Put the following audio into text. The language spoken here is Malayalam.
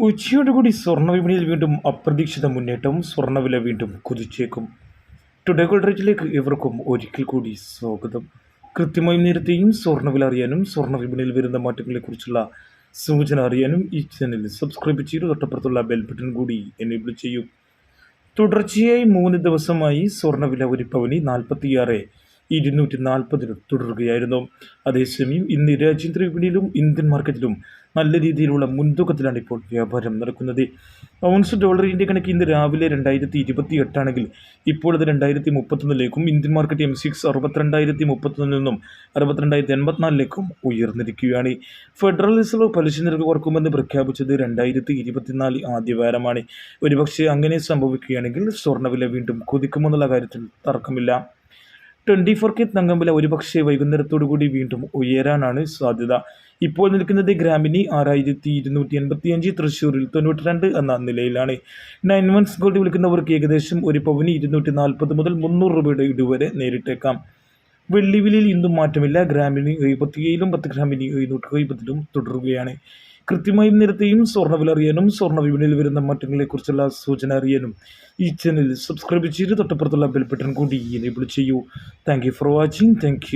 ഉച്ചയോടുകൂടി സ്വർണ വിപണിയിൽ വീണ്ടും അപ്രതീക്ഷിത മുന്നേറ്റം സ്വർണവില വീണ്ടും കുതിച്ചേക്കും. ടുഡേ ഗോൾഡ് റേറ്റിലേക്ക് ഇവർക്കും ഒരിക്കൽ കൂടി സ്വാഗതം. കൃത്യമായും നേരത്തെയും സ്വർണവില അറിയാനും സ്വർണ വിപണിയിൽ വരുന്ന മാറ്റങ്ങളെക്കുറിച്ചുള്ള സൂചന അറിയാനും ഈ ചാനൽ സബ്സ്ക്രൈബ് ചെയ്ത്. തൊട്ടപ്പുറത്തുള്ള ബെൽ ബട്ടൺ കൂടി എനേബിൾ ചെയ്യും. തുടർച്ചയായി മൂന്ന് ദിവസമായി സ്വർണവില ഒരു പവനി നാൽപ്പത്തിയാറ് ഇരുന്നൂറ്റി നാൽപ്പതിൽ തുടരുകയായിരുന്നു. അതേസമയം ഇന്ന് രാജ്യാന്തര വിപണിയിലും ഇന്ത്യൻ മാർക്കറ്റിലും നല്ല രീതിയിലുള്ള മുൻതൂക്കത്തിലാണ് ഇപ്പോൾ വ്യാപാരം നടക്കുന്നത്. ഔൺസ് ഡോളറിന്റെ കണക്ക് ഇന്ന് രാവിലെ രണ്ടായിരത്തി ഇരുപത്തി എട്ടാണെങ്കിൽ ഇപ്പോൾ അത് രണ്ടായിരത്തി മുപ്പത്തൊന്നിലേക്കും ഇന്ത്യൻ മാർക്കറ്റ് എം സിക്സ് അറുപത്തിരണ്ടായിരത്തി മുപ്പത്തൊന്നിൽ നിന്നും അറുപത്തിരണ്ടായിരത്തി എൺപത്തിനാലിലേക്കും ഉയർന്നിരിക്കുകയാണ്. ഫെഡറൽ റിസർവ് പലിശ നിരക്ക് കുറക്കുമെന്ന് പ്രഖ്യാപിച്ചത് രണ്ടായിരത്തി ഇരുപത്തിനാല് ആദ്യവാരമാണ് ഒരുപക്ഷെ അങ്ങനെ സംഭവിക്കുകയാണെങ്കിൽ സ്വർണവില വീണ്ടും കുതിക്കുമെന്നുള്ള കാര്യത്തിൽ തർക്കമില്ല. ട്വന്റി ഫോർ കെ തങ്കംവില ഒരുപക്ഷെ വൈകുന്നേരത്തോടു കൂടി വീണ്ടും ഉയരാനാണ് സാധ്യത. ഇപ്പോൾ നിൽക്കുന്നത് ഗ്രാമിനി ആറായിരത്തി ഇരുന്നൂറ്റി എൺപത്തി അഞ്ച് തൃശ്ശൂരിൽ തൊണ്ണൂറ്റി രണ്ട് എന്ന നിലയിലാണ്. നയൻ മന്ത്സ് ഗോൾഡ് വിൽക്കുന്നവർക്ക് ഏകദേശം ഒരു പവന് ഇരുന്നൂറ്റി നാൽപ്പത് മുതൽ മുന്നൂറ് രൂപയുടെ ഇടുവരെ നേരിട്ടേക്കാം. വെള്ളി വിലയിൽ ഇന്നും മാറ്റമില്ല. ഗ്രാമിന് എഴുപത്തിയേഴിലും പത്ത് ഗ്രാമിന് എഴുന്നൂറ്റി എഴുപതിലും തുടരുകയാണ്. കൃത്യമായും നിരത്തെയും സ്വർണവില അറിയാനും സ്വർണ വിപണിയിൽ വരുന്ന മാറ്റങ്ങളെക്കുറിച്ചുള്ള സൂചന അറിയാനും ഈ ചാനൽ സബ്സ്ക്രൈബ് ചെയ്ത് തൊട്ടപ്പുറത്തുള്ള ബെൽ ബട്ടൺ കൂടി എനേബിൾ ചെയ്യൂ. Thank for watching thank